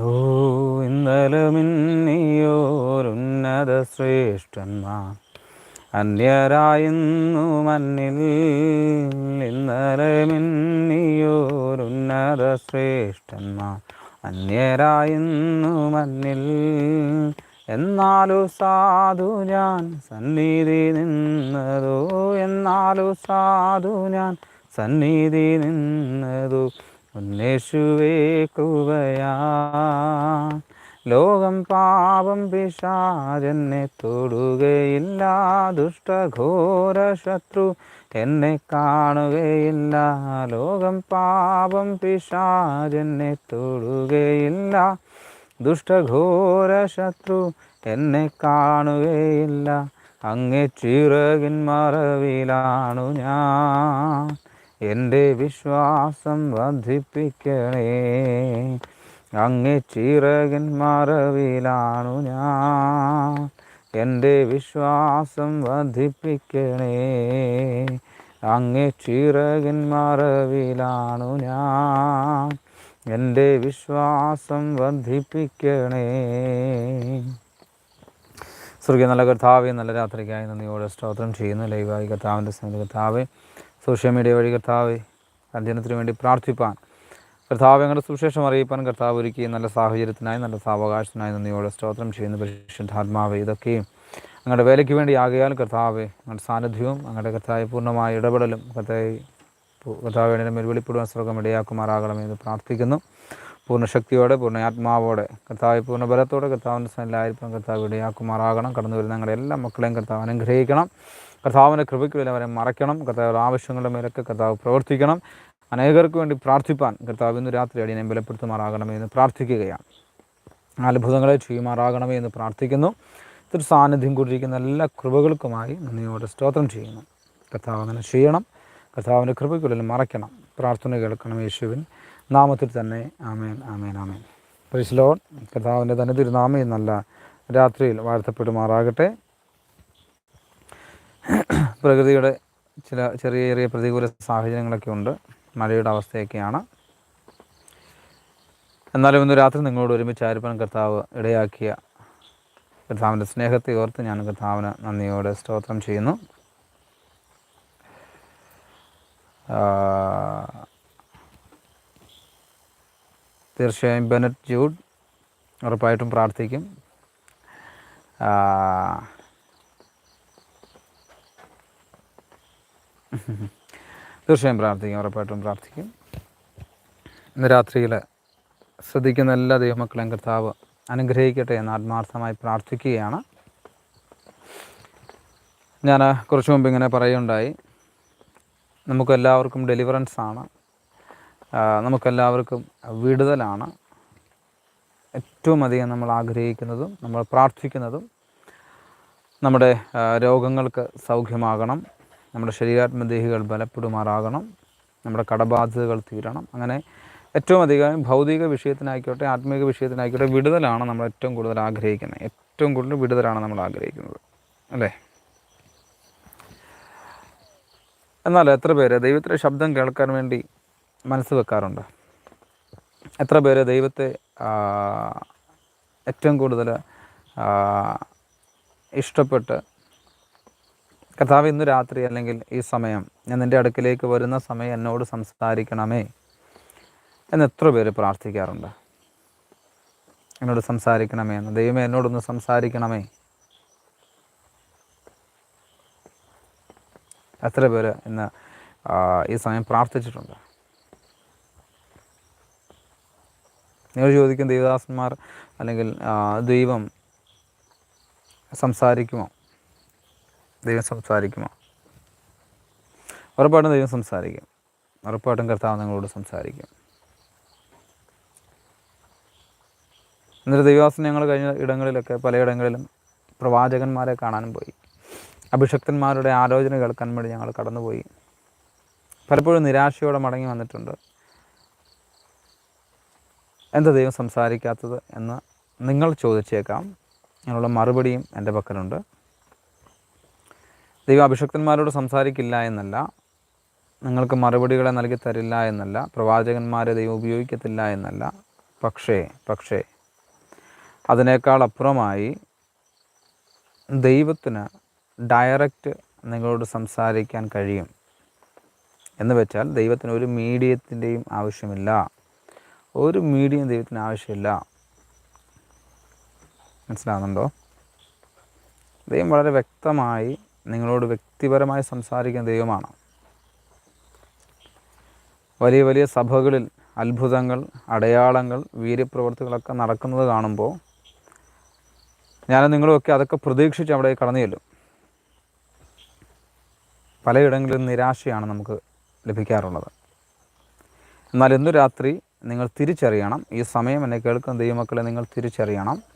ഓ ഇന്നലെ ശ്രേഷ്ഠന്മാർ അന്യരായുന്നു മണ്ണിൽ. ഇന്നലെ മിന്നിയോരുന്നത ശ്രേഷ്ഠന്മാർ അന്യരായുന്നു മണ്ണിൽ. എന്നാലു സാധു ഞാൻ സന്നിധി നിന്നതോ? എന്നാലു സാധു ഞാൻ സന്നിധി നിന്നതോ? ഉന്നേശുവേ കൃപയാ. ലോകം പാപം പിശാചെന്നെ തൊടുകയില്ല. ദുഷ്ടഘോര ശത്രു എന്നെ കാണുകയില്ല. ലോകം പാപം പിശാചെന്നെ തൊടുകയില്ല. ദുഷ്ടഘോര ശത്രു എന്നെ കാണുകയില്ല. അങ്ങേ ചിറകിൻ മറവിലാണു ഞാൻ. എന്റെ വിശ്വാസം വർദ്ധിപ്പിക്കണേ. അങ്ങേ ചിറകൻ മറവിലാണു ഞാൻ. എന്റെ വിശ്വാസം വർദ്ധിപ്പിക്കണേ. അങ്ങേ ചിറകൻ മറവിലാണു ഞാൻ. എന്റെ വിശ്വാസം വർദ്ധിപ്പിക്കണേ. സ്വർഗീയ നല്ല കർത്താവെ നല്ല രാത്രിക്കായി നന്ദിയോടെ സ്തോത്രം ചെയ്യുന്നു. ലൈവായി കർത്താവിന്റെ സ്നേഹ കർത്താവെ സോഷ്യൽ മീഡിയ വഴി കർത്താവ് അധ്യയനത്തിന് വേണ്ടി പ്രാർത്ഥിപ്പാൻ. കർത്താവ് ഞങ്ങളുടെ സുവിശേഷം അറിയിപ്പാൻ കർത്താവ് ഒരുക്കി നല്ല സാഹചര്യത്തിനായി നല്ല സാവകാശത്തിനായി നന്ദിയോടെ സ്തോത്രം ചെയ്യുന്ന. പരിശുദ്ധാത്മാവ് ഇതൊക്കെയും ഞങ്ങളുടെ വേലയ്ക്ക് വേണ്ടി ആകയാൽ കർത്താവ് ഞങ്ങളുടെ സാന്നിധ്യവും ഞങ്ങളുടെ കർത്താവ് പൂർണമായ ഇടപെടലും കർത്താവ് കർത്താവ് വേണ്ടി വെളിപ്പെടുവാൻ സ്വർഗം ഇടയാക്കുമാറാകണമെന്ന് പ്രാർത്ഥിക്കുന്നു. പൂർണ ശക്തിയോടെ പൂർണ ആത്മാവോടെ കർത്താവ് പൂർണ ബലത്തോടെ കർത്താവിന്റെ സ്ഥലമായിരിക്കും കർത്താവ് ഇടയാക്കുമാറാകണം. കടന്നു വരുന്ന ഞങ്ങളുടെ എല്ലാ മക്കളെയും കർത്താവ് അനുഗ്രഹിക്കണം. കർത്താവിന്റെ കൃപയ്ക്ക് വേണ്ടി അവരെ മറയ്ക്കണം കർത്താവ് ആവശ്യങ്ങളുടെ മേലൊക്കെ കർത്താവ് പ്രവർത്തിക്കണം. അനേകർക്ക് വേണ്ടി പ്രാർത്ഥിപ്പാൻ കർത്താവ് ഇന്ന് രാത്രി അടിയനെ ബലപ്പെടുത്തുമാറാകണമേ എന്ന് പ്രാർത്ഥിക്കുകയാണ്. അത്ഭുതങ്ങളെ ചെയ്യുമാറാകണമേ എന്ന് പ്രാർത്ഥിക്കുന്നു. ഇതൊരു സാന്നിധ്യം കൂടിയിരിക്കുന്ന എല്ലാ കൃപകൾക്കുമായി നന്ദിയോടെ സ്തോത്രം ചെയ്യുന്നു. കർത്താവ് അങ്ങനെ ചെയ്യണം. കർത്താവിന്റെ കൃപയ്ക്കുള്ളിൽ മറയ്ക്കണം. പ്രാർത്ഥന കേൾക്കണം യേശുവിൻ നാമത്തിൽ തന്നെ. ആമേൻ ആമേൻ ആമേൻ. പരിശുലോൺ കർത്താവിന്റെ തന്നെ തിരുനാമയും നല്ല രാത്രിയിൽ വാഴ്ത്തപ്പെടുമാറാകട്ടെ. പ്രകൃതിയുടെ ചില ചെറിയ ചെറിയ പ്രതികൂല സാഹചര്യങ്ങളൊക്കെ ഉണ്ട്. മഴയുടെ അവസ്ഥയൊക്കെയാണ്. എന്നാലും ഇന്ന് രാത്രി നിങ്ങളോട് ഒരുമിച്ച് ആയിരിക്കാൻ കർത്താവ് ഇടയാക്കിയ കർത്താവിന്റെ സ്നേഹത്തെ ഓർത്ത് ഞാൻ കർത്താവിന് നന്ദിയോടെ സ്തോത്രം ചെയ്യുന്നു. തീർച്ചയായും ബെനറ്റ് ജൂഡ് ഉറപ്പായിട്ടും പ്രാർത്ഥിക്കും. തീർച്ചയായും പ്രാർത്ഥിക്കും ഉറപ്പായിട്ടും പ്രാർത്ഥിക്കും. ഇന്ന് രാത്രിയിൽ ശ്രദ്ധിക്കുന്ന എല്ലാ ദൈവമക്കളെയും കർത്താവ് അനുഗ്രഹിക്കട്ടെ എന്ന് ആത്മാർത്ഥമായി പ്രാർത്ഥിക്കുകയാണ്. ഞാൻ കുറച്ച് മുമ്പ് ഇങ്ങനെ പറയുണ്ടായി നമുക്കെല്ലാവർക്കും ഡെലിവറൻസ് ആണ്. നമുക്കെല്ലാവർക്കും വിടുതലാണ്. ഏറ്റവും അധികം നമ്മൾ ആഗ്രഹിക്കുന്നതും നമ്മൾ പ്രാർത്ഥിക്കുന്നതും നമ്മുടെ രോഗങ്ങൾക്ക് സൗഖ്യമാകണം. നമ്മുടെ ശരീരാത്മദേഹികൾ ബലപ്പെടുമാറാകണം. നമ്മുടെ കടബാധ്യതകൾ തീരണം. അങ്ങനെ ഏറ്റവും അധികം ഭൗതിക വിഷയത്തിനായിക്കോട്ടെ ആത്മീക വിഷയത്തിനായിക്കോട്ടെ വിടുതലാണ് നമ്മൾ ഏറ്റവും കൂടുതൽ ആഗ്രഹിക്കുന്നത്. ഏറ്റവും കൂടുതൽ വിടുതലാണ് നമ്മൾ ആഗ്രഹിക്കുന്നത്. അല്ലേ? എന്നാൽ എത്ര പേര് ദൈവത്തിന്റെ ശബ്ദം കേൾക്കാൻ വേണ്ടി മനസ്സ് വെക്കാറുണ്ട്? എത്ര പേര് ദൈവത്തെ ഏറ്റവും കൂടുതൽ ഇഷ്ടപ്പെട്ട് കർത്താവ് ഇന്ന് രാത്രി അല്ലെങ്കിൽ ഈ സമയം ഞാൻ നിന്റെ അടുക്കിലേക്ക് വരുന്ന സമയം എന്നോട് സംസാരിക്കണമേ എന്ന് എത്ര പേര് പ്രാർത്ഥിക്കാറുണ്ട്? എന്നോട് സംസാരിക്കണമേ എന്ന്. ദൈവമേ എന്നോടൊന്ന് സംസാരിക്കണമേ. എത്ര പേര് ഇന്ന് ഈ സമയം പ്രാർത്ഥിച്ചിട്ടുണ്ട്? നിങ്ങൾ ചോദിക്കും ദേവദാസന്മാർ അല്ലെങ്കിൽ ദൈവം സംസാരിക്കുമോ? ദൈവം സംസാരിക്കുമോ? ഉറപ്പായിട്ടും ദൈവം സംസാരിക്കും. ഉറപ്പായിട്ടും കർത്താവ് നിങ്ങളോട് സംസാരിക്കും. എന്നിട്ട് ദൈവാസനം ഞങ്ങൾ കഴിഞ്ഞ ഇടങ്ങളിലൊക്കെ പലയിടങ്ങളിലും പ്രവാചകന്മാരെ കാണാനും പോയി. അഭിഷക്തന്മാരുടെ ആലോചന കേൾക്കാൻ വേണ്ടി ഞങ്ങൾ കടന്നുപോയി. പലപ്പോഴും നിരാശയോടെ മടങ്ങി വന്നിട്ടുണ്ട്. എന്താ ദൈവം സംസാരിക്കാത്തത് എന്ന് നിങ്ങൾ ചോദിച്ചേക്കാം. അതിനുള്ള മറുപടിയും എന്റെ പക്കലുണ്ട്. ദൈവം അഭിഷക്തന്മാരോട് സംസാരിക്കില്ല എന്നല്ല. നിങ്ങൾക്ക് മറുപടികളെ നൽകി തരില്ല എന്നല്ല. പ്രവാചകന്മാരെ ദൈവം ഉപയോഗിക്കത്തില്ല എന്നല്ല. പക്ഷേ പക്ഷേ അതിനേക്കാൾ അപ്പുറമായി ദൈവത്തിന് ഡയറക്റ്റ് നിങ്ങളോട് സംസാരിക്കാൻ കഴിയും. എന്ന് വെച്ചാൽ ദൈവത്തിന് ഒരു മീഡിയത്തിന്റെയും ആവശ്യമില്ല. ഒരു മീഡിയം ദൈവത്തിന് ആവശ്യമില്ല. മനസ്സിലാകുന്നുണ്ടോ ദൈവം വളരെ വ്യക്തമായി നിങ്ങളോട് വ്യക്തിപരമായി സംസാരിക്കുന്ന ദൈവമാണ്. വലിയ വലിയ സഭകളിൽ അത്ഭുതങ്ങൾ അടയാളങ്ങൾ വീര്യപ്രവർത്തികളൊക്കെ നടക്കുന്നത് കാണുമ്പോൾ ഞാൻ നിങ്ങളുമൊക്കെ അതൊക്കെ പ്രതീക്ഷിച്ച് അവിടെ കടന്നു ചെല്ലും. പലയിടങ്ങളിലും നിരാശയാണ് നമുക്ക് ലഭിക്കാറുള്ളത്. എന്നാൽ ഇന്നു രാത്രി നിങ്ങൾ തിരിച്ചറിയണം. ഈ സമയം എന്നെ കേൾക്കുന്ന ദൈവമക്കളെ നിങ്ങൾ തിരിച്ചറിയണം.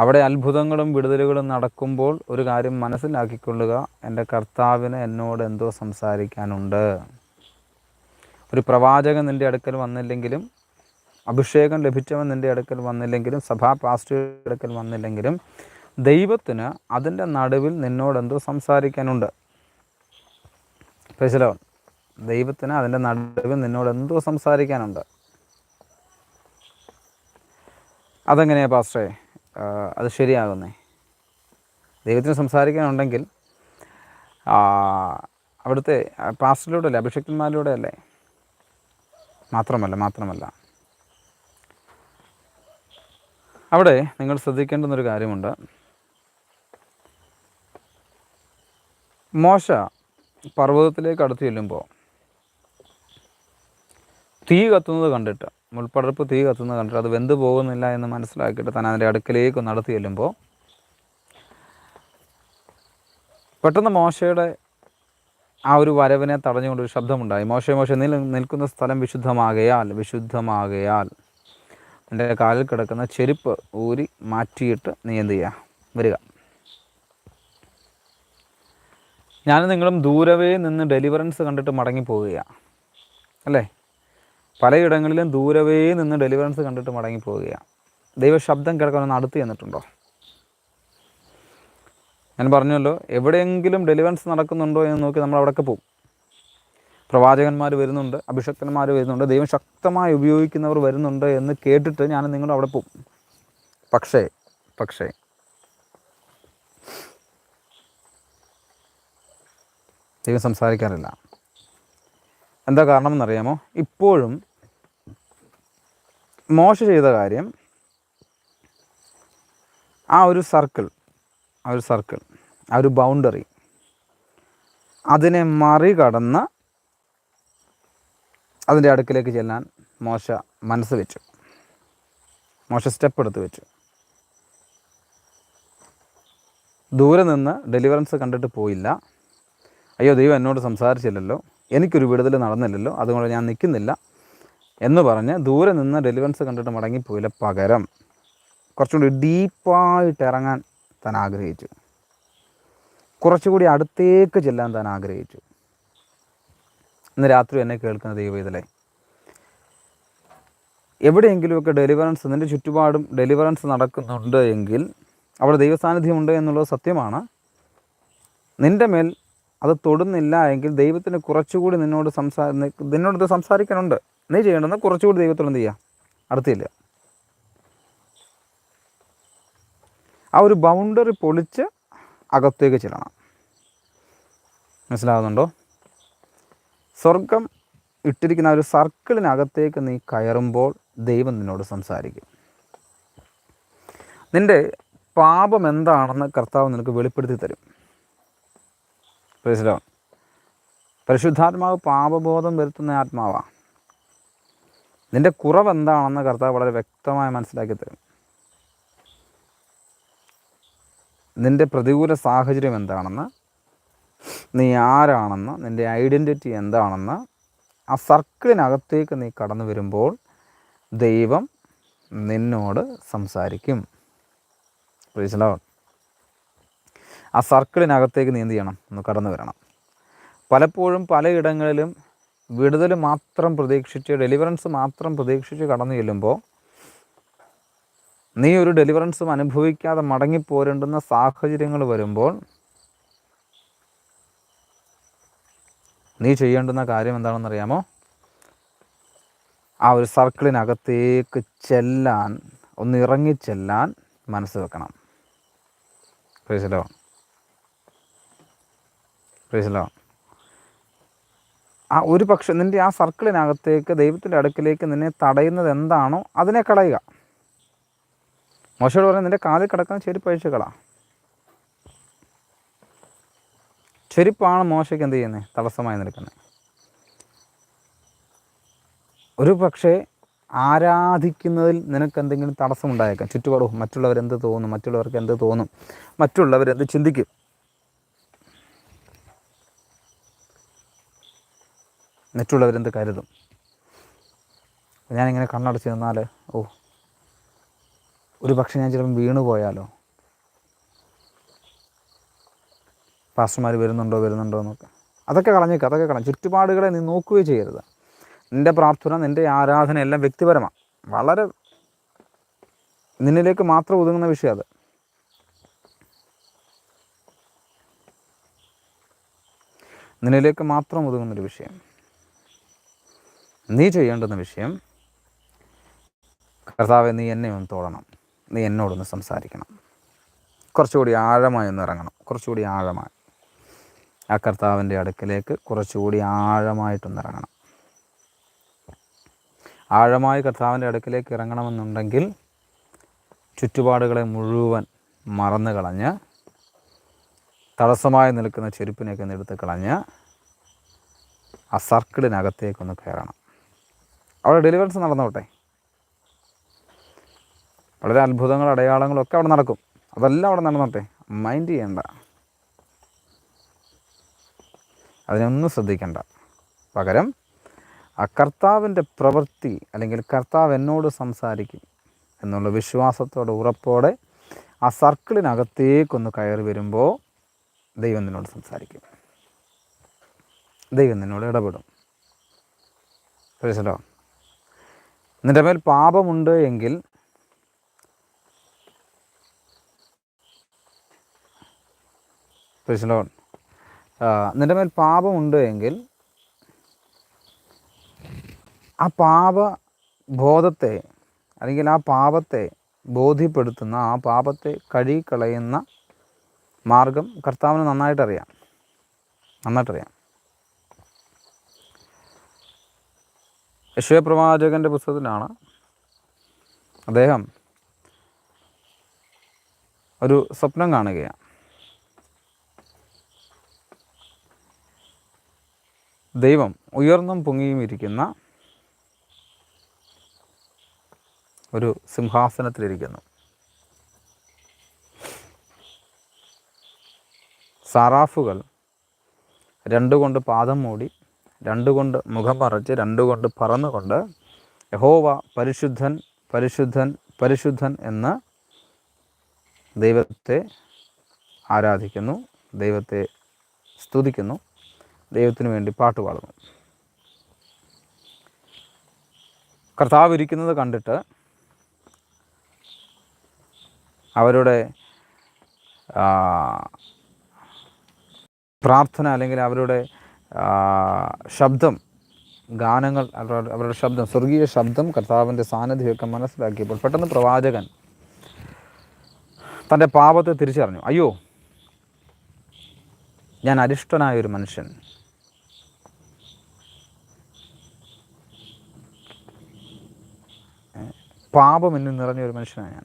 അവിടെ അത്ഭുതങ്ങളും വിടുതലുകളും നടക്കുമ്പോൾ ഒരു കാര്യം മനസ്സിലാക്കിക്കൊള്ളുക. എന്റെ കർത്താവിന് എന്നോട് എന്തോ സംസാരിക്കാനുണ്ട്. ഒരു പ്രവാചകൻ നിന്റെ അടുക്കൽ വന്നില്ലെങ്കിലും അഭിഷേകം ലഭിച്ചവൻ നിന്റെ അടുക്കൽ വന്നില്ലെങ്കിലും സഭാ പാസ്റ്ററുടെ അടുക്കൽ വന്നില്ലെങ്കിലും ദൈവത്തിന് അതിന്റെ നടുവിൽ നിന്നോട് എന്തോ സംസാരിക്കാനുണ്ട്. മനസ്സിലാവും ദൈവത്തിന് അതിന്റെ നടുവിൽ നിന്നോട് എന്തോ സംസാരിക്കാനുണ്ട്. അതെങ്ങനെയാണ് പാസ്റ്ററെ? അത് ശരിയാകുന്നേ. ദൈവത്തിന് സംസാരിക്കാനുണ്ടെങ്കിൽ അവിടുത്തെ പാസ്റ്ററിലൂടെ അല്ലേ അഭിഷക്തന്മാരിലൂടെ അല്ലേ മാത്രമല്ല മാത്രമല്ല. അവിടെ നിങ്ങൾ ശ്രദ്ധിക്കേണ്ടുന്നൊരു കാര്യമുണ്ട്. മോശ പർവതത്തിലേക്ക് അടുത്ത് ചെല്ലുമ്പോൾ തീ കത്തുന്നത് കണ്ടിട്ട് മുൾപ്പടർപ്പ് തീ കത്തുന്നത് കണ്ടിട്ട് അത് വെന്ത് പോകുന്നില്ല എന്ന് മനസ്സിലാക്കിയിട്ട് താൻ അതിന്റെ അടുക്കലേക്ക് നടത്തി ചെല്ലുമ്പോൾ പെട്ടെന്ന് മോശയുടെ ആ ഒരു വരവിനെ തടഞ്ഞുകൊണ്ട് ഒരു ശബ്ദമുണ്ടായി. മോശ മോശ നീ നിൽക്കുന്ന സ്ഥലം വിശുദ്ധമാകയാൽ വിശുദ്ധമാകയാൽ എന്റെ കാലിൽ കിടക്കുന്ന ചെരുപ്പ് ഊരി മാറ്റിയിട്ട് നീ എന്ത് ചെയ്യുക വരിക. ഞാനും നിങ്ങളും ദൂരവേ നിന്ന് ഡെലിവറൻസ് കണ്ടിട്ട് മടങ്ങി പോവുകയാണ് അല്ലേ? പലയിടങ്ങളിലും ദൂരവേ നിന്ന് ഡെലിവറൻസ് കണ്ടിട്ട് മടങ്ങിപ്പോവുകയാണ് ദൈവ ശബ്ദം കേൾക്കാൻ ഒന്ന് അടുത്ത് ചെന്നിട്ടുണ്ടോ? ഞാൻ പറഞ്ഞല്ലോ എവിടെയെങ്കിലും ഡെലിവറൻസ് നടക്കുന്നുണ്ടോ എന്ന് നോക്കി നമ്മൾ അവിടെയൊക്കെ പോകും പ്രവാചകന്മാർ വരുന്നുണ്ട് അഭിഷക്തന്മാർ വരുന്നുണ്ട് ദൈവം ശക്തമായി ഉപയോഗിക്കുന്നവർ വരുന്നുണ്ട് എന്ന് കേട്ടിട്ട് ഞാൻ നിങ്ങളും അവിടെ പോകും പക്ഷേ പക്ഷേ ദൈവം സംസാരിക്കാറില്ല. എന്താ കാരണം എന്നറിയാമോ ഇപ്പോഴും മോശ ചെയ്ത കാര്യം ആ ഒരു സർക്കിൾ ആ ഒരു സർക്കിൾ ആ ഒരു ബൗണ്ടറി അതിനെ മറികടന്ന് അതിന്റെ അടുക്കിലേക്ക് ചെല്ലാൻ മോശ മനസ്സ് വെച്ചു. മോശ സ്റ്റെപ്പ് എടുത്ത് വെച്ചു. ദൂരെ നിന്ന് ഡെലിവറൻസ് കണ്ടിട്ട് പോയില്ല. അയ്യോ ദൈവം എന്നോട് സംസാരിച്ചില്ലല്ലോ. എനിക്കൊരു വിടുതൽ നടന്നില്ലല്ലോ. അതുകൊണ്ട് ഞാൻ നിൽക്കുന്നില്ല. എന്ന് പറഞ്ഞ് ദൂരെ നിന്ന് ഡെലിവറൻസ് കണ്ടിട്ട് മടങ്ങിപ്പോയില്ല പകരം. കുറച്ചുകൂടി ഡീപ്പായിട്ട് ഇറങ്ങാൻ താൻ ആഗ്രഹിച്ചു. കുറച്ചുകൂടി അടുത്തേക്ക് ചെല്ലാൻ താൻ ആഗ്രഹിച്ചു. ഇന്ന് രാത്രി എന്നെ കേൾക്കുന്ന ദൈവം ഇതിലെ എവിടെയെങ്കിലുമൊക്കെ ഡെലിവറൻസ് നിന്റെ ചുറ്റുപാടും ഡെലിവറൻസ് നടക്കുന്നുണ്ട് എങ്കിൽ അവിടെ ദൈവസാന്നിധ്യമുണ്ട് എന്നുള്ളത് സത്യമാണ്. നിന്റെ മേൽ അത് തൊടുന്നില്ല എങ്കിൽ ദൈവത്തിന് കുറച്ചുകൂടി നിന്നോട് സംസാ നിന്നോട് സംസാരിക്കാനുണ്ട്. നീ ചെയ്യേണ്ടത് കുറച്ചുകൂടി ദൈവത്തോട് എന്ത് ചെയ്യുക അടുത്തില്ല. ആ ഒരു ബൗണ്ടറി പൊളിച്ച് അകത്തേക്ക് ചെല്ലണം. മനസ്സിലാകുന്നുണ്ടോ സ്വർഗം ഇട്ടിരിക്കുന്ന ഒരു സർക്കിളിനകത്തേക്ക് നീ കയറുമ്പോൾ ദൈവം നിന്നോട് സംസാരിക്കും. നിന്റെ പാപം എന്താണെന്ന് കർത്താവ് നിനക്ക് വെളിപ്പെടുത്തി തരും. മനസ്സിലാവും പരിശുദ്ധാത്മാവ് പാപബോധം വരുത്തുന്ന ആത്മാവാണ് നിന്റെ കുറവ് എന്താണെന്ന് കർത്താവ് വളരെ വ്യക്തമായി മനസ്സിലാക്കി തരും. നിന്റെ പ്രതികൂല സാഹചര്യം എന്താണെന്ന് നീ ആരാണെന്ന് നിന്റെ ഐഡന്റിറ്റി എന്താണെന്ന് ആ സർക്കിളിനകത്തേക്ക് നീ കടന്നു വരുമ്പോൾ ദൈവം നിന്നോട് സംസാരിക്കും. പ്രീസലോ ആ സർക്കിളിനകത്തേക്ക് നീ എന്ത് ചെയ്യണം? ഒന്ന് കടന്നു വരണം. പലപ്പോഴും പലയിടങ്ങളിലും വിടുതൽ മാത്രം പ്രതീക്ഷിച്ച് ഡെലിവറൻസ് മാത്രം പ്രതീക്ഷിച്ച് കടന്നു ചെല്ലുമ്പോൾ നീ ഒരു ഡെലിവറൻസും അനുഭവിക്കാതെ മടങ്ങിപ്പോരേണ്ടുന്ന സാഹചര്യങ്ങൾ വരുമ്പോൾ നീ ചെയ്യേണ്ടുന്ന കാര്യം എന്താണെന്നറിയാമോ? ആ ഒരു സർക്കിളിനകത്തേക്ക് ചെല്ലാൻ ഒന്ന് ഇറങ്ങിച്ചെല്ലാൻ മനസ്സ് വെക്കണം. പ്രീസിലോ പ്രൈസലോ ആ ഒരു പക്ഷെ നിന്റെ ആ സർക്കിളിനകത്തേക്ക് ദൈവത്തിന്റെ അടുക്കിലേക്ക് നിന്നെ തടയുന്നത് എന്താണോ അതിനെ കളയുക. മോശയോട് പറഞ്ഞാൽ നിന്റെ കാലിൽ കിടക്കുന്ന ചെരുപ്പ് അഴിച്ചു കള ചെരുപ്പാണ് മോശയ്ക്ക് എന്ത് ചെയ്യുന്നത് തടസ്സമായി നിൽക്കുന്നത് ഒരു പക്ഷേ ആരാധിക്കുന്നതിൽ നിനക്ക് എന്തെങ്കിലും തടസ്സമുണ്ടായേക്കാം. ചുറ്റുപാടും മറ്റുള്ളവരെന്ത് തോന്നും? മറ്റുള്ളവർക്ക് എന്ത് തോന്നും? മറ്റുള്ളവരെന്ത് ചിന്തിക്കും? മറ്റുള്ളവരെന്ത് കരുതും? ഞാനിങ്ങനെ കണ്ണടച്ച് നിന്നാൽ ഓ ഒരു പക്ഷേ ഞാൻ ചിലപ്പം വീണു പോയാലോ? പാസ്റ്റർമാർ വരുന്നുണ്ടോ വരുന്നുണ്ടോ എന്നൊക്കെ. അതൊക്കെ കളഞ്ഞേക്കുക അതൊക്കെ കളഞ്ഞു. ചുറ്റുപാടുകളെ നീ നോക്കുകയോ ചെയ്യരുത്. നിന്റെ പ്രാർത്ഥന നിന്റെ ആരാധന എല്ലാം വ്യക്തിപരമാണ് വളരെ നിന്നിലേക്ക് മാത്രം ഒതുങ്ങുന്ന വിഷയം അത്. നിന്നിലേക്ക് മാത്രം ഒതുങ്ങുന്നൊരു വിഷയം. നീ ചെയ്യേണ്ടുന്ന വിഷയം കർത്താവെ നീ എന്നെ ഒന്ന് തോടണം. നീ എന്നോടൊന്ന് സംസാരിക്കണം. കുറച്ചുകൂടി ആഴമായി ഒന്ന് ഇറങ്ങണം. കുറച്ചുകൂടി ആഴമായി. ആ കർത്താവിന്റെ അടുക്കിലേക്ക് കുറച്ചുകൂടി ആഴമായിട്ടൊന്ന് ഇറങ്ങണം. ആഴമായി കർത്താവിന്റെ അടുക്കിലേക്ക് ഇറങ്ങണമെന്നുണ്ടെങ്കിൽ ചുറ്റുപാടുകളെ മുഴുവൻ മറന്നു കളഞ്ഞ് തടസ്സമായി നിൽക്കുന്ന ചെരുപ്പിനെയൊക്കെ ഒന്ന് എടുത്ത് കളഞ്ഞ് ആ സർക്കിളിനകത്തേക്കൊന്ന് കയറണം. അവിടെ ഡെലിവറൻസ് നടന്നോട്ടെ? വളരെ അത്ഭുതങ്ങൾ അടയാളങ്ങളൊക്കെ അവിടെ നടക്കും. അതെല്ലാം അവിടെ നടന്നോട്ടെ? മൈൻഡ് ചെയ്യണ്ട. അതിനൊന്നും ശ്രദ്ധിക്കണ്ട. പകരം ആ കർത്താവിന്റെ പ്രവൃത്തി അല്ലെങ്കിൽ കർത്താവ് എന്നോട് സംസാരിക്കും എന്നുള്ള വിശ്വാസത്തോടെ ഉറപ്പോടെ ആ സർക്കിളിനകത്തേക്കൊന്ന് കയറി വരുമ്പോൾ ദൈവം നിന്നോട് സംസാരിക്കും. ദൈവം നിന്നോട് ഇടപെടും. മനസ്സിലോ നിന്റെ മേൽ പാപമുണ്ട് എങ്കിൽ നിന്റെ മേൽ പാപമുണ്ട് എങ്കിൽ ആ പാപ ബോധത്തെ അല്ലെങ്കിൽ ആ പാപത്തെ ബോധ്യപ്പെടുത്തുന്ന ആ പാപത്തെ കഴുകിക്കളയുന്ന മാർഗം കർത്താവിന് നന്നായിട്ടറിയാം. നന്നായിട്ടറിയാം. യശയപ്രവാചകന്റെ പുസ്തകത്തിലാണ് അദ്ദേഹം ഒരു സ്വപ്നം കാണുകയാണ്. ദൈവം ഉയർന്നും പൊങ്ങിയും ഇരിക്കുന്ന ഒരു സിംഹാസനത്തിലിരിക്കുന്നു. സാറാഫുകൾ രണ്ടുകൊണ്ട് പാദം മൂടി രണ്ടുകൊണ്ട് മുഖം മറച്ച് രണ്ടുകൊണ്ട് പറന്നുകൊണ്ട് യഹോവ പരിശുദ്ധൻ പരിശുദ്ധൻ പരിശുദ്ധൻ എന്ന് ദൈവത്തെ ആരാധിക്കുന്നു ദൈവത്തെ സ്തുതിക്കുന്നു ദൈവത്തിന് വേണ്ടി പാട്ട് പാടുന്നു. കർത്താവ് ഇരിക്കുന്നത് കണ്ടിട്ട് അവരുടെ പ്രാർത്ഥന അല്ലെങ്കിൽ അവരുടെ ശബ്ദം ഗാനങ്ങൾ അവരുടെ അവരുടെ ശബ്ദം സ്വർഗീയ ശബ്ദം കർത്താവിന്റെ സാന്നിധ്യമൊക്കെ മനസ്സിലാക്കിയപ്പോൾ പെട്ടെന്ന് പ്രവാചകൻ തന്റെ പാപത്തെ തിരിച്ചറിഞ്ഞു. അയ്യോ ഞാൻ അരിഷ്ടനായ ഒരു മനുഷ്യൻ. പാപം എന്നിൽ നിറഞ്ഞ ഒരു മനുഷ്യനാണ് ഞാൻ.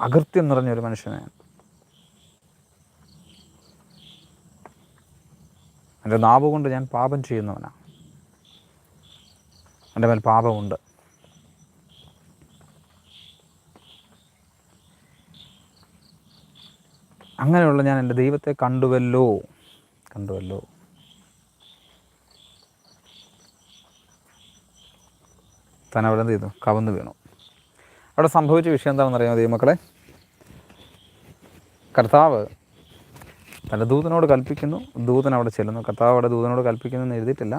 അകൃത്യം നിറഞ്ഞ ഒരു മനുഷ്യനാണ് എന്റെ നാവ് കൊണ്ട് ഞാൻ പാപം ചെയ്യുന്നവനാണ് എന്റെ മേൽ പാപമുണ്ട്. അങ്ങനെയുള്ള ഞാൻ എന്റെ ദൈവത്തെ കണ്ടുവല്ലോ. കണ്ടുവല്ലോ. താൻ അവിടെ എന്ത് ചെയ്തു കവന്ന് വീണു. അവിടെ സംഭവിച്ച വിഷയം എന്താണെന്ന് അറിയാമോ ദൈവമക്കളെ? കർത്താവ് അല്ല ദൂതനോട് കൽപ്പിക്കുന്നു ദൂതൻ അവിടെ ചെല്ലുന്നു. കർത്താവ് അവിടെ ദൂതനോട് കൽപ്പിക്കുന്നു എന്ന് എഴുതിയിട്ടില്ല.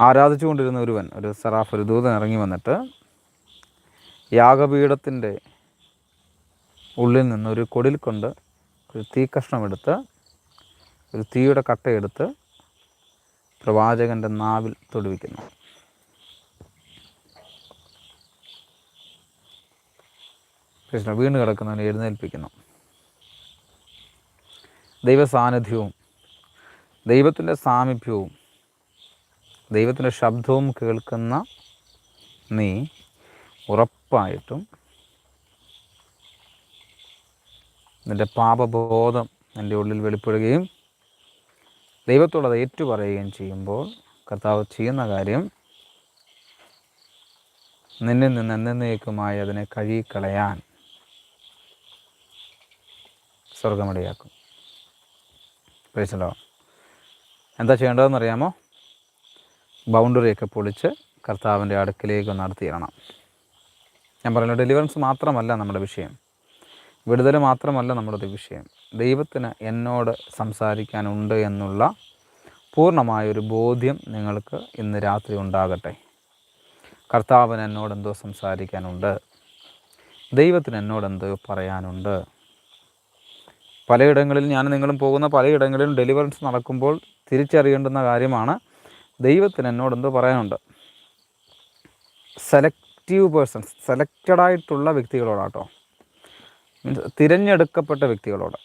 ആരാധിച്ചുകൊണ്ടിരുന്ന ഒരുവൻ ഒരു സറാഫ് ഒരു ദൂതൻ ഇറങ്ങി വന്നിട്ട് യാഗപീഠത്തിന്റെ ഉള്ളിൽ നിന്ന് ഒരു കൊടിൽ കൊണ്ട് ഒരു തീക്കഷ്ണമെടുത്ത് ഒരു തീയുടെ കട്ടയെടുത്ത് പ്രവാചകന്റെ നാവിൽ തൊടുവിക്കുന്നു. കൃഷ്ണ വീണ് കിടക്കുന്നവനെ എഴുന്നേൽപ്പിക്കുന്നു. ദൈവ സാന്നിധ്യവും ദൈവത്തിന്റെ സാമീപ്യവും ദൈവത്തിന്റെ ശബ്ദവും കേൾക്കുന്ന നീ ഉറപ്പായിട്ടും നിന്റെ പാപബോധം നിന്റെ ഉള്ളിൽ വെളിപ്പെടുകയും ദൈവത്തോട് ഏറ്റുപറയുകയും ചെയ്യുമ്പോൾ കർത്താവ് ചെയ്യുന്ന കാര്യം നിന്നിൽ നിന്ന് എന്നേക്കുമായി അതിനെ കഴുകിക്കളയാൻ സ്വർഗമടിയാക്കും പ്രേച്ചലോ എന്താ ചെയ്യേണ്ടതെന്ന് അറിയാമോ ബൗണ്ടറിയൊക്കെ പൊളിച്ച് കർത്താവിന്റെ അടുക്കിലേക്ക് നടത്തിയിടണം ഞാൻ പറയുന്നത് ഡെലിവറൻസ് മാത്രമല്ല നമ്മുടെ വിഷയം. വിടുതൽ മാത്രമല്ല നമ്മുടെ വിഷയം. ദൈവത്തിന് എന്നോട് സംസാരിക്കാനുണ്ട് എന്നുള്ള പൂർണമായൊരു ബോധ്യം നിങ്ങൾക്ക് ഇന്ന് രാത്രി ഉണ്ടാകട്ടെ. കർത്താവിന് എന്നോട് എന്തോ സംസാരിക്കാനുണ്ട്. ദൈവത്തിന് എന്നോട് എന്തോ പറയാനുണ്ട്. പലയിടങ്ങളിൽ ഞാൻ നിങ്ങളും പോകുന്ന പലയിടങ്ങളിലും ഡെലിവറൻസ് നടക്കുമ്പോൾ തിരിച്ചറിയേണ്ടുന്ന കാര്യമാണ്. ദൈവത്തിന് എന്നോട് എന്തോ പറയാനുണ്ട്. സെലക്റ്റീവ് പേഴ്സൺസ് സെലക്റ്റഡ് ആയിട്ടുള്ള വ്യക്തികളോടാട്ടോ. മീൻസ് തിരഞ്ഞെടുക്കപ്പെട്ട വ്യക്തികളോട്.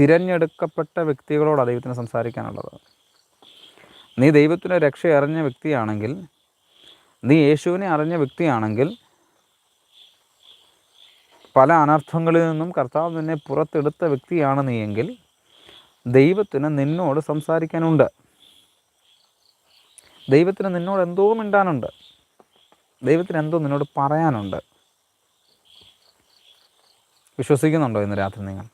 തിരഞ്ഞെടുക്കപ്പെട്ട വ്യക്തികളോടാണ് ദൈവത്തിന് സംസാരിക്കാനുള്ളത്. നീ ദൈവത്തിന്റെ രക്ഷ അറിഞ്ഞ വ്യക്തിയാണെങ്കിൽ നീ യേശുവിനെ അറിഞ്ഞ വ്യക്തിയാണെങ്കിൽ പല അനർത്ഥങ്ങളിൽ നിന്നും കർത്താവ് നിന്നെ പുറത്തെടുത്ത വ്യക്തിയാണ് നീയെങ്കിൽ ദൈവത്തിന് നിന്നോട് സംസാരിക്കാനുണ്ട്. ദൈവത്തിന് നിന്നോട് എന്തോ മിണ്ടാനുണ്ട്. ദൈവത്തിന് എന്തോ നിന്നോട് പറയാനുണ്ട്. വിശ്വസിക്കുന്നുണ്ടോ ഇന്ന് രാത്രി നിങ്ങൾ?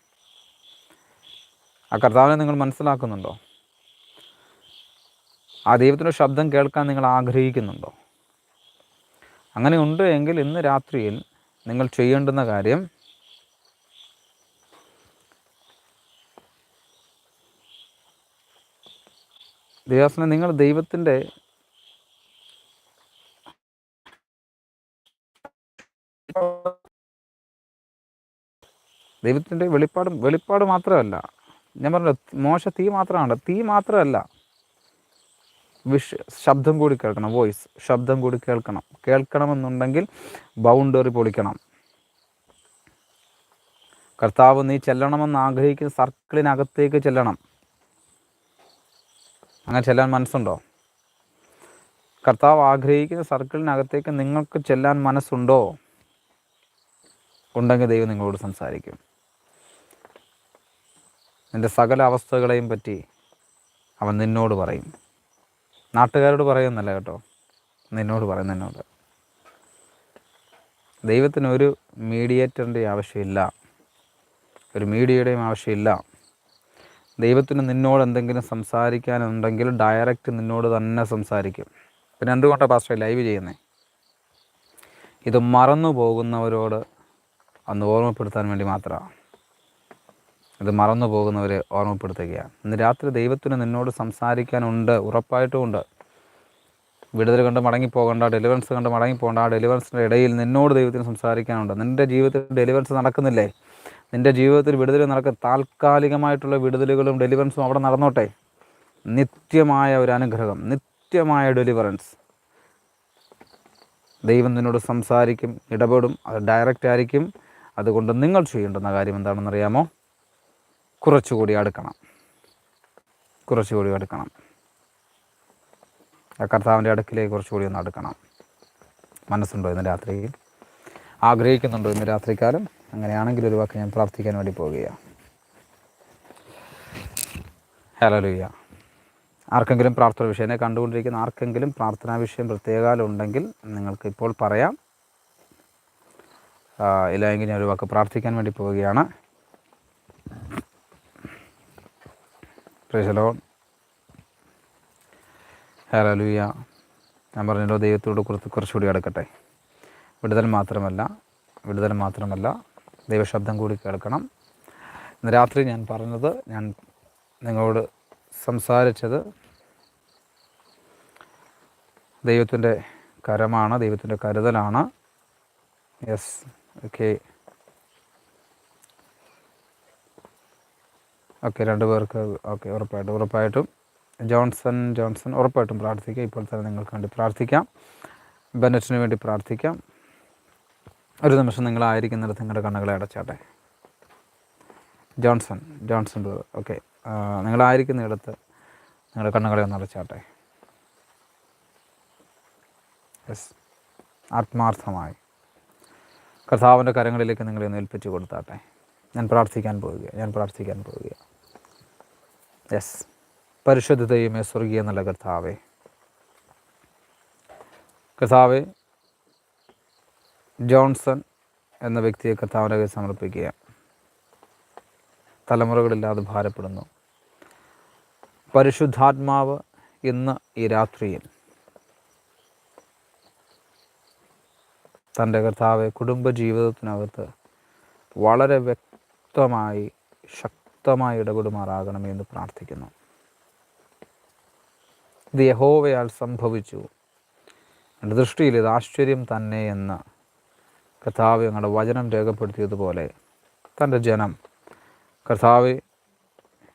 ആ കർത്താവിനെ നിങ്ങൾ മനസ്സിലാക്കുന്നുണ്ടോ? ആ ദൈവത്തിന്റെ ശബ്ദം കേൾക്കാൻ നിങ്ങൾ ആഗ്രഹിക്കുന്നുണ്ടോ? അങ്ങനെ ഉണ്ട് എങ്കിൽ ഇന്ന് രാത്രിയിൽ നിങ്ങൾ ചെയ്യേണ്ടുന്ന കാര്യം ദേവാസന നിങ്ങൾ ദൈവത്തിന്റെ ദൈവത്തിന്റെ വെളിപ്പാട് വെളിപ്പാട് മാത്രമല്ല. ഞാൻ പറഞ്ഞല്ലോ മോശ തീ മാത്രമാണ്. തീ മാത്രമല്ല. വിഷ് ശബ്ദം കൂടി കേൾക്കണം വോയിസ് ശബ്ദം കൂടി കേൾക്കണം. കേൾക്കണമെന്നുണ്ടെങ്കിൽ ബൗണ്ടറി പൊളിക്കണം. കർത്താവ് നീ ചെല്ലണമെന്ന് ആഗ്രഹിക്കുന്ന സർക്കിളിനകത്തേക്ക് ചെല്ലണം. അങ്ങനെ ചെല്ലാൻ മനസ്സുണ്ടോ? കർത്താവ് ആഗ്രഹിക്കുന്ന സർക്കിളിനകത്തേക്ക് നിങ്ങൾക്ക് ചെല്ലാൻ മനസ്സുണ്ടോ? ഉണ്ടെങ്കിൽ ദൈവം നിങ്ങളോട് സംസാരിക്കും. നിന്റെ സകല അവസ്ഥകളെയും പറ്റി അവൻ നിന്നോട് പറയും. നാട്ടുകാരോട് പറയുന്നല്ല കേട്ടോ? നിന്നോട് പറയും നിന്നോട് ദൈവത്തിന് ഒരു മീഡിയേറ്ററിന്റെ ആവശ്യമില്ല. ഒരു മീഡിയയുടെയും ആവശ്യമില്ല. ദൈവത്തിന് നിന്നോട് എന്തെങ്കിലും സംസാരിക്കാനുണ്ടെങ്കിൽ ഡയറക്റ്റ് നിന്നോട് തന്നെ സംസാരിക്കും. പിന്നെ എന്തുകൊണ്ടാണ് പാസ്റ്റർ ലൈവ് ചെയ്യുന്നത് ഇത് മറന്നു പോകുന്നവരോട് അന്ന് ഓർമ്മപ്പെടുത്താൻ വേണ്ടി മാത്രമാണ്. ഇത് മറന്നു പോകുന്നവരെ ഓർമ്മപ്പെടുത്തുകയാണ്. ഇന്ന് രാത്രി ദൈവത്തിന് നിന്നോട് സംസാരിക്കാനുണ്ട് ഉറപ്പായിട്ടും ഉണ്ട്. വിടുതൽ കണ്ട് മടങ്ങിപ്പോകണ്ട ഡെലിവറൻസ് കണ്ട് മടങ്ങിപ്പോകണ്ട ആ ഡെലിവറൻസിന്റെ ഇടയിൽ നിന്നോട് ദൈവത്തിന് സംസാരിക്കാനുണ്ട്. നിന്റെ ജീവിതത്തിൽ ഡെലിവറൻസ് നടക്കുന്നില്ലേ? നിന്റെ ജീവിതത്തിൽ വിടുതൽ നടക്ക താൽക്കാലികമായിട്ടുള്ള വിടുതലുകളും ഡെലിവറൻസും അവിടെ നടന്നോട്ടെ? നിത്യമായ ഒരു അനുഗ്രഹം നിത്യമായ ഡെലിവറൻസ് ദൈവം നിന്നോട് സംസാരിക്കും ഇടപെടും അത് ഡയറക്റ്റ് ആയിരിക്കും. അതുകൊണ്ട് നിങ്ങൾ ചെയ്യേണ്ടുന്ന കാര്യം എന്താണെന്ന് അറിയാമോ കുറച്ചുകൂടി അടുക്കണം. കുറച്ചുകൂടി അടുക്കണം. കർത്താവിന്റെ അടുക്കിലേക്ക് കുറച്ചുകൂടി ഒന്ന് അടുക്കണം. മനസ്സുണ്ടോ ഇന്ന് രാത്രിയിൽ? ആഗ്രഹിക്കുന്നുണ്ടോ ഇന്ന് രാത്രിക്കാലം? അങ്ങനെയാണെങ്കിൽ ഒരു വാക്ക് ഞാൻ പ്രാർത്ഥിക്കാൻ വേണ്ടി പോവുകയാണ് ഹലോ ലുയ്യ ആർക്കെങ്കിലും പ്രാർത്ഥന വിഷയം എന്നെ കണ്ടുകൊണ്ടിരിക്കുന്ന ആർക്കെങ്കിലും പ്രാർത്ഥനാ വിഷയം പ്രത്യേകാലം ഉണ്ടെങ്കിൽ നിങ്ങൾക്ക് ഇപ്പോൾ പറയാം. ഇല്ലെങ്കിൽ ഞാൻ ഒരു വാക്ക് പ്രാർത്ഥിക്കാൻ വേണ്ടി പോവുകയാണ് പ്രേശലോ ഹലലുയ ഞാൻ പറഞ്ഞല്ലോ ദൈവത്തോട് കുറച്ച് കുറച്ചുകൂടി അടുക്കട്ടെ. വിടുതൽ മാത്രമല്ല വിടുതൽ മാത്രമല്ല ദൈവശബ്ദം കൂടി കേൾക്കണം. ഇന്ന് രാത്രി ഞാൻ പറഞ്ഞത് ഞാൻ നിങ്ങളോട് സംസാരിച്ചത് ദൈവത്തിന്റെ കരമാണ് ദൈവത്തിന്റെ കരുതലാണ്. യെസ് ഓക്കെ ഓക്കെ രണ്ട് പേർക്ക് ഓക്കെ ഉറപ്പായിട്ടും ഉറപ്പായിട്ടും. ജോൺസൺ ജോൺസൺ ഉറപ്പായിട്ടും പ്രാർത്ഥിക്കുക ഇപ്പോൾ തന്നെ നിങ്ങൾക്ക് വേണ്ടി പ്രാർത്ഥിക്കാം. ബെനറ്റിന് വേണ്ടി പ്രാർത്ഥിക്കാം. ഒരു നിമിഷം നിങ്ങളായിരിക്കുന്നിടത്ത് നിങ്ങളുടെ കണ്ണുകളെ അടച്ചാട്ടെ. Johnson Johnson brother okay. നിങ്ങളായിരിക്കുന്നിടത്ത് നിങ്ങളുടെ കണ്ണുകളെ ഒന്ന് അടച്ചാട്ടെ. യെസ്. ആത്മാർത്ഥമായി. കർത്താവിന്റെ കരങ്ങളിലേക്ക് നിങ്ങളെ ഒന്ന് ഏൽപ്പിച്ചു കൊടുത്താട്ടെ. ഞാൻ പ്രാർത്ഥിക്കാൻ പോവുക ഞാൻ പ്രാർത്ഥിക്കാൻ പോവുക യെസ് പരിശുദ്ധതയുമേ സ്വർഗീയ നല്ല കർത്താവേ. കർത്താവെ ജോൺസൺ എന്ന വ്യക്തിയെ കർത്താവിന്റെ സമർപ്പിക്കുക തലമുറകളില്ലാതെ ഭാരപ്പെടുന്നു. പരിശുദ്ധാത്മാവ് ഇന്ന് ഈ രാത്രിയിൽ തന്റെ കർത്താവ് കുടുംബജീവിതത്തിനകത്ത് വളരെ വ്യക്തമായി ശക്തമായി ശക്തമായി ഇടപെടുമാറാകണമെന്ന് പ്രാർത്ഥിക്കുന്നു. ഇത് യഹോവയാൽ സംഭവിച്ചു. എന്റെ ദൃഷ്ടിയിൽ ഇത് ആശ്ചര്യം തന്നെ എന്ന് കർത്താവ് ഞങ്ങളുടെ വചനം രേഖപ്പെടുത്തിയതുപോലെ തന്റെ ജനം കർത്താവ്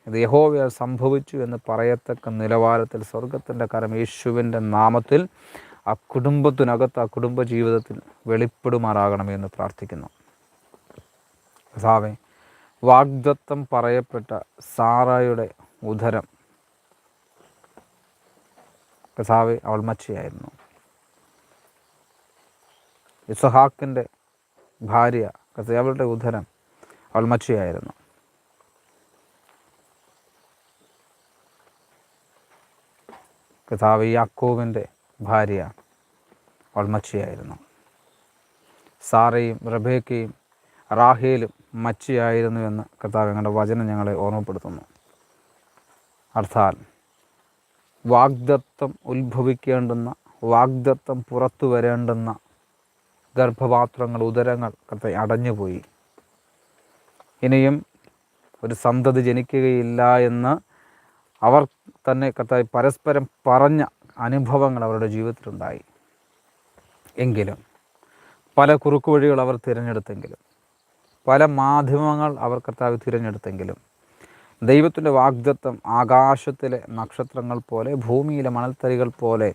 ഇത് യഹോവയാൽ സംഭവിച്ചു എന്ന് പറയത്തക്ക നിലവാരത്തിൽ സ്വർഗത്തിന്റെ കരം യേശുവിന്റെ നാമത്തിൽ ആ കുടുംബത്തിനകത്ത് ആ കുടുംബ ജീവിതത്തിൽ വെളിപ്പെടുമാറാകണമെന്ന് പ്രാർത്ഥിക്കുന്നു. കർത്താവെ വാഗ്ദത്തം പറയപ്പെട്ട സാറായുടെ ഉദരം. കസാവ് അവൾ മച്ചയായിരുന്നു ഇസഹാക്കിന്റെ ഭാര്യ കസാവളുടെ ഉദരം അവൾ മച്ചയായിരുന്നു കസാവ് യാക്കോവിന്റെ ഭാര്യ അവൾ മച്ചിയായിരുന്നു സാറയും റബേക്കയും റാഹേലും മച്ചിയായിരുന്നു എന്ന് കർത്താവ് ഞങ്ങളുടെ വചനം ഞങ്ങളെ ഓർമ്മപ്പെടുത്തുന്നു. അർത്ഥാൽ വാഗ്ദത്തം ഉത്ഭവിക്കേണ്ടുന്ന വാഗ്ദത്തം പുറത്തു വരേണ്ടുന്ന ഗർഭപാത്രങ്ങൾ ഉദരങ്ങൾ കർത്താവ് അടഞ്ഞുപോയി. ഇനിയും ഒരു സന്തതി ജനിക്കുകയില്ല എന്ന് അവർ തന്നെ കർത്താവ് പരസ്പരം പറഞ്ഞ അനുഭവങ്ങൾ അവരുടെ ജീവിതത്തിലുണ്ടായി. എങ്കിലും പല കുറുക്കു വഴികൾ അവർ തിരഞ്ഞെടുത്തെങ്കിലും പല മാധ്യമങ്ങൾ അവർ കർത്താവ് തിരഞ്ഞെടുത്തെങ്കിലും ദൈവത്തിന്റെ വാഗ്ദത്വം ആകാശത്തിലെ നക്ഷത്രങ്ങൾ പോലെ ഭൂമിയിലെ മണൽത്തരികൾ പോലെ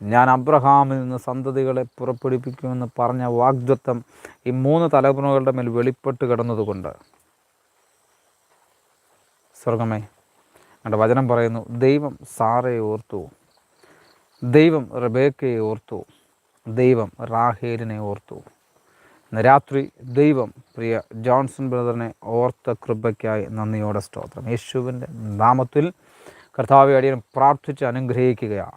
ഞാൻ അബ്രഹാമിൽ നിന്ന് സന്തതികളെ പുറപ്പെടുപ്പിക്കുമെന്ന് പറഞ്ഞ വാഗ്ദത്വം ഈ മൂന്ന് തലമുറകളുടെ മേൽ വെളിപ്പെട്ട് കിടന്നതുകൊണ്ട്. സ്വർഗമേ എന്റെ വചനം പറയുന്നു ദൈവം സാറയെ ഓർത്തു ദൈവം റബേക്കയെ ഓർത്തു ദൈവം റാഹേലിനെ ഓർത്തു. രാത്രി ദൈവം പ്രിയ ജോൺസൺ ബ്രദറിനെ ഓർത്ത കൃപയ്ക്കായി നന്ദിയോടെ സ്തോത്രം. യേശുവിന്റെ നാമത്തിൽ കർത്താവ് അടിയൻ പ്രാർത്ഥിച്ച് അനുഗ്രഹിക്കുകയാണ്.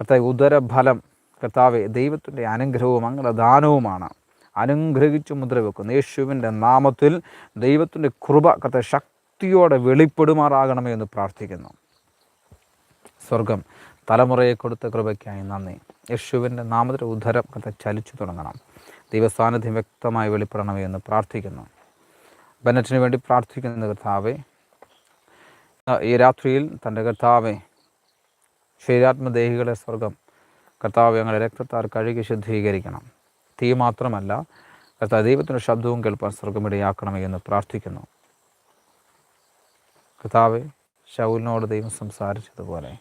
കർത്താവ് ഉദരഫലം കർത്താവ് ദൈവത്തിന്റെ അനുഗ്രഹവും അങ്ങനെ ദാനവുമാണ് അനുഗ്രഹിച്ച് മുദ്ര വെക്കുന്നു. യേശുവിന്റെ നാമത്തിൽ ദൈവത്തിന്റെ കൃപ കർത്താവ് ശക്തിയോടെ വെളിപ്പെടുമാറാകണമേ എന്ന് പ്രാർത്ഥിക്കുന്നു. സ്വർഗം തലമുറയെ കൊടുത്ത കൃപയ്ക്കായി നന്ദി. യേശുവിന്റെ നാമത്തിൽ ഉദരം കഥ ചലിച്ചു തുടങ്ങണം. ദൈവസാന്നിധ്യം വ്യക്തമായി വെളിപ്പെടണമേ എന്ന് പ്രാർത്ഥിക്കുന്നു. ബെന്നറ്റിന് വേണ്ടി പ്രാർത്ഥിക്കുന്ന കർത്താവെ ഈ രാത്രിയിൽ തന്റെ കർത്താവെ ശരീരാത്മദേഹികളെ സ്വർഗം കർത്താവ് ഞങ്ങളെ രക്തത്താൽ കഴുകി ശുദ്ധീകരിക്കണം. തീ മാത്രമല്ല കർത്താവ് ദൈവത്തിന്റെ ശബ്ദവും കേൾപ്പാൻ സ്വർഗമിടയാക്കണമേ എന്ന് പ്രാർത്ഥിക്കുന്നു. കർത്താവ് ശൗലിനോട് ദൈവം സംസാരിച്ചതുപോലെ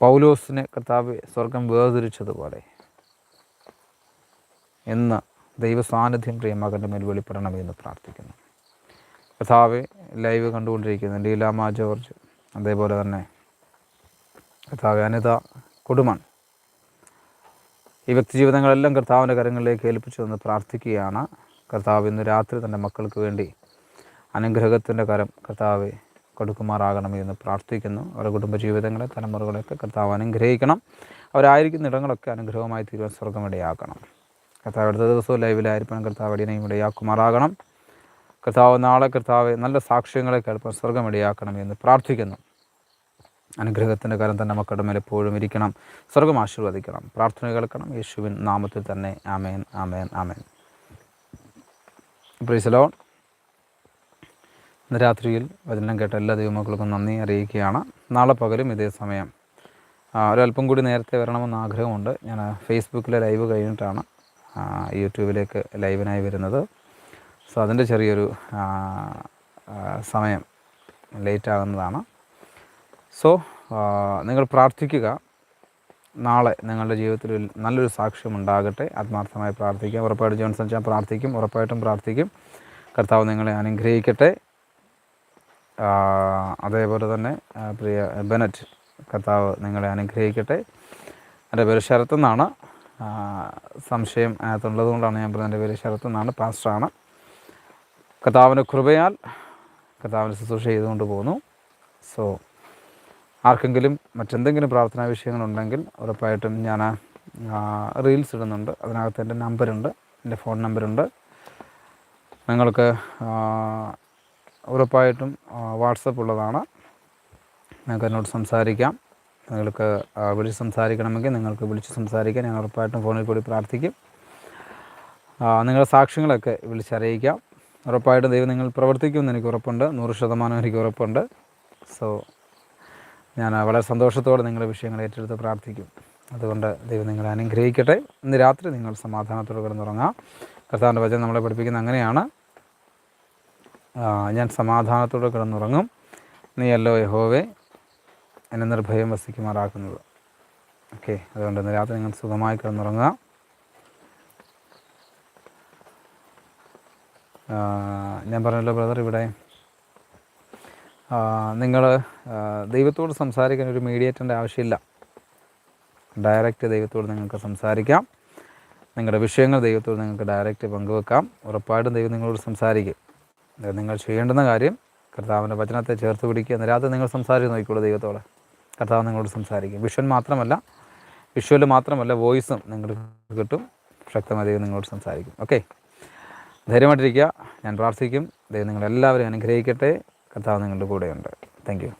പൗലോസിനെ കർത്താവ് സ്വർഗം വേർതിരിച്ചതുപോലെ എന്ന് ദൈവസാന്നിധ്യം പ്രിയ മകന്റെ മേൽ വെളിപ്പെടണമെന്ന് പ്രാർത്ഥിക്കുന്നു. കഥാവ് ലൈവ് കണ്ടുകൊണ്ടിരിക്കുന്ന ലീലാമ ജോർജ് അതേപോലെ തന്നെ കർത്താവ് അനിത കൊടുമൺ ഈ വ്യക്തിജീവിതങ്ങളെല്ലാം കർത്താവിന്റെ കരങ്ങളിലേക്ക് ഏൽപ്പിച്ചു എന്ന് പ്രാർത്ഥിക്കുകയാണ്. കർത്താവ് ഇന്ന് രാത്രി തന്റെ മക്കൾക്ക് വേണ്ടി അനുഗ്രഹത്തിന്റെ കരം കർത്താവ് കൊടുക്കുമാറാകണമേ എന്ന് പ്രാർത്ഥിക്കുന്നു. അവരുടെ കുടുംബജീവിതങ്ങളെ തലമുറകളെയൊക്കെ കർത്താവ് അനുഗ്രഹിക്കണം. അവരായിരിക്കുന്ന ഇടങ്ങളൊക്കെ അനുഗ്രഹമായി തീരുവാൻ സ്വർഗം ഇടയാക്കണം. കർത്താവ് അടുത്ത ദിവസവും ലൈവിലായിരിക്കണം കർത്താവ് അടിയനെയും ഇടയാക്കുമാറാകണം. കർത്താവ് നാളെ കർത്താവ് നല്ല സാക്ഷ്യങ്ങളെ കേൾപ്പാൻ സ്വർഗം ഇടയാക്കണം എന്ന് പ്രാർത്ഥിക്കുന്നു. അനുഗ്രഹത്തിന്റെ കാലം തന്നെ മക്കളുടെ മേലെ എപ്പോഴും ഇരിക്കണം. സ്വർഗം ആശീർവദിക്കണം. പ്രാർത്ഥന കേൾക്കണം. യേശുവിൻ നാമത്തിൽ തന്നെ ആമേൻ ആമേൻ ആമേൻ. പ്രീസലോൺ ഇന്ന് രാത്രിയിൽ വചനം കേട്ട എല്ലാ ദൈവമക്കൾക്കും നന്ദി അറിയിക്കുകയാണ്. നാളെ പകലും ഇതേ സമയം. ഒരല്പം കൂടി നേരത്തെ വരണമെന്ന് ആഗ്രഹമുണ്ട്. ഞാൻ ഫേസ്ബുക്കിലെ ലൈവ് കഴിഞ്ഞിട്ടാണ്. യൂട്യൂബിലേക്ക് ലൈവിനായി വരുന്നത്. സോ അതിന്റെ ചെറിയൊരു സമയം ലേറ്റ് ആകുന്നതാണ് സോ നിങ്ങൾ പ്രാർത്ഥിക്കുക. നാളെ നിങ്ങളുടെ ജീവിതത്തിൽ നല്ലൊരു സാക്ഷ്യം ഉണ്ടാകട്ടെ. ആത്മാർത്ഥമായി പ്രാർത്ഥിക്കാം ഉറപ്പായിട്ടും ജോൺസൺ ഞാൻ പ്രാർത്ഥിക്കും. ഉറപ്പായിട്ടും പ്രാർത്ഥിക്കും. കർത്താവ് നിങ്ങളെ അനുഗ്രഹിക്കട്ടെ. അതേപോലെ തന്നെ പ്രിയ ബെനറ്റ് കർത്താവ് നിങ്ങളെ അനുഗ്രഹിക്കട്ടെ. എന്റെ പേര് ശരത്ത് എന്നാണ്. സംശയം അതിനകത്തുള്ളത് കൊണ്ടാണ് ഞാൻ പറഞ്ഞത് എന്റെ പേര് ശരത്ത് എന്നാണ് പാസ്റ്ററാണ്. കഥാവിന്റെ കൃപയാൽ കഥാവിന്റെ ശുശ്രൂഷ ചെയ്തുകൊണ്ട് പോകുന്നു. സോ ആർക്കെങ്കിലും മറ്റെന്തെങ്കിലും പ്രാർത്ഥനാ വിഷയങ്ങളുണ്ടെങ്കിൽ ഉറപ്പായിട്ടും ഞാൻ റീൽസ് ഇടുന്നുണ്ട്. അതിനകത്ത് എന്റെ നമ്പറുണ്ട് എന്റെ ഫോൺ നമ്പറുണ്ട്. നിങ്ങൾക്ക് ഉറപ്പായിട്ടും വാട്സപ്പ് ഉള്ളതാണ്. നിങ്ങൾക്ക് എന്നോട് സംസാരിക്കാം. നിങ്ങൾക്ക് വിളിച്ച് സംസാരിക്കണമെങ്കിൽ നിങ്ങൾക്ക് വിളിച്ച് സംസാരിക്കാൻ ഞാൻ ഉറപ്പായിട്ടും ഫോണിൽ കൂടി പ്രാർത്ഥിക്കും. നിങ്ങളുടെ സാക്ഷ്യങ്ങളൊക്കെ വിളിച്ചറിയിക്കാം. ഉറപ്പായിട്ടും ദൈവം നിങ്ങൾ പ്രവർത്തിക്കുമെന്ന് എനിക്ക് ഉറപ്പുണ്ട്. നൂറ് ശതമാനം എനിക്ക് ഉറപ്പുണ്ട്. സോ ഞാൻ വളരെ സന്തോഷത്തോടെ നിങ്ങളുടെ വിഷയങ്ങൾ ഏറ്റെടുത്ത് പ്രാർത്ഥിക്കും. അതുകൊണ്ട് ദൈവം നിങ്ങളെ അനുഗ്രഹിക്കട്ടെ. ഇന്ന് രാത്രി നിങ്ങൾ സമാധാനത്തോടെ കിടന്നുറങ്ങാം. കർത്താവിന്റെ വചനം നമ്മളെ പഠിപ്പിക്കുന്ന അങ്ങനെയാണ്. ഞാൻ സമാധാനത്തോടെ കിടന്നുറങ്ങും. നീയല്ലോ യഹോവേ. എന്നെ നിർഭയം വസിക്കുമാറാക്കുന്നത്. ഓക്കെ അതുകൊണ്ട് ഇന്ന് രാത്രി നിങ്ങൾ സുഖമായി കിടന്നുറങ്ങുക. ഞാൻ പറഞ്ഞല്ലോ ബ്രദർ ഇവിടെ നിങ്ങൾ ദൈവത്തോട് സംസാരിക്കാൻ ഒരു മീഡിയേറ്ററിന്റെ ആവശ്യമില്ല. ഡയറക്റ്റ് ദൈവത്തോട് നിങ്ങൾക്ക് സംസാരിക്കാം. നിങ്ങളുടെ വിഷയങ്ങൾ ദൈവത്തോട് നിങ്ങൾക്ക് ഡയറക്റ്റ് പങ്കുവെക്കാം. ഉറപ്പായിട്ടും ദൈവം നിങ്ങളോട് സംസാരിക്കും. നിങ്ങൾ ചെയ്യേണ്ടുന്ന കാര്യം കർത്താവിന്റെ വചനത്തെ ചേർത്ത് പിടിക്കുക. എന്ന രാത്രി നിങ്ങൾ സംസാരിച്ച് നോക്കിക്കോളൂ ദൈവത്തോട്. കർത്താവ് നിങ്ങളോട് സംസാരിക്കും. വിഷ്വൽ മാത്രമല്ല വിഷ്വൽ മാത്രമല്ല വോയിസും നിങ്ങൾക്ക് കിട്ടും. ശക്തമായ ദൈവം നിങ്ങളോട് സംസാരിക്കും. ഓക്കെ ധൈര്യമായിട്ടിരിക്കുക. ഞാൻ പ്രാർത്ഥിക്കും. ദൈവം നിങ്ങളെല്ലാവരും അനുഗ്രഹിക്കട്ടെ. കർത്താവ് നിങ്ങളുടെ കൂടെയുണ്ട്. Thank you